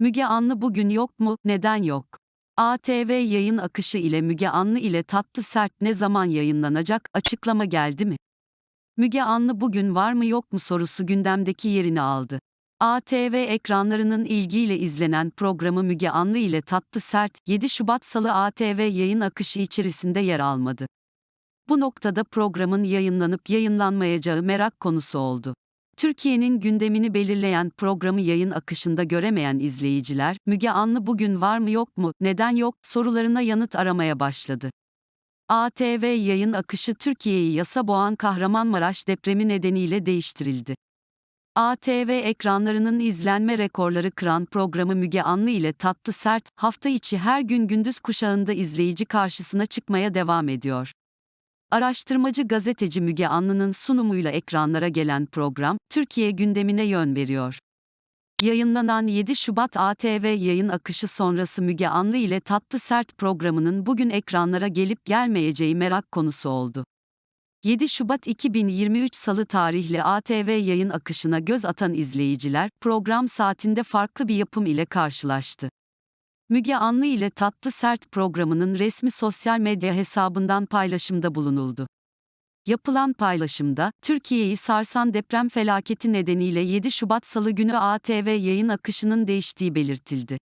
Müge Anlı bugün yok mu? Neden yok? ATV yayın akışı ile Müge Anlı ile Tatlı Sert ne zaman yayınlanacak? Açıklama geldi mi? Müge Anlı bugün var mı yok mu sorusu gündemdeki yerini aldı. ATV ekranlarının ilgiyle izlenen programı Müge Anlı ile Tatlı Sert 7 Şubat Salı ATV yayın akışı içerisinde yer almadı. Bu noktada programın yayınlanıp yayınlanmayacağı merak konusu oldu. Türkiye'nin gündemini belirleyen programı yayın akışında göremeyen izleyiciler, Müge Anlı bugün var mı yok mu, neden yok sorularına yanıt aramaya başladı. ATV yayın akışı Türkiye'yi yasa boğan Kahramanmaraş depremi nedeniyle değiştirildi. ATV ekranlarının izlenme rekorları kıran programı Müge Anlı ile Tatlı Sert, hafta içi her gün gündüz kuşağında izleyici karşısına çıkmaya devam ediyor. Araştırmacı gazeteci Müge Anlı'nın sunumuyla ekranlara gelen program, Türkiye gündemine yön veriyor. Yayınlanan 7 Şubat ATV yayın akışı sonrası Müge Anlı ile Tatlı Sert programının bugün ekranlara gelip gelmeyeceği merak konusu oldu. 7 Şubat 2023 Salı tarihli ATV yayın akışına göz atan izleyiciler, program saatinde farklı bir yapım ile karşılaştı. Müge Anlı ile Tatlı Sert programının resmi sosyal medya hesabından paylaşımda bulunuldu. Yapılan paylaşımda, Türkiye'yi sarsan deprem felaketi nedeniyle 7 Şubat Salı günü ATV yayın akışının değiştiği belirtildi.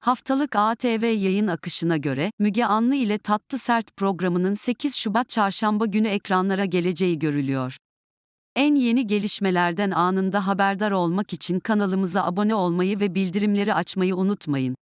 Haftalık ATV yayın akışına göre, Müge Anlı ile Tatlı Sert programının 8 Şubat Çarşamba günü ekranlara geleceği görülüyor. En yeni gelişmelerden anında haberdar olmak için kanalımıza abone olmayı ve bildirimleri açmayı unutmayın.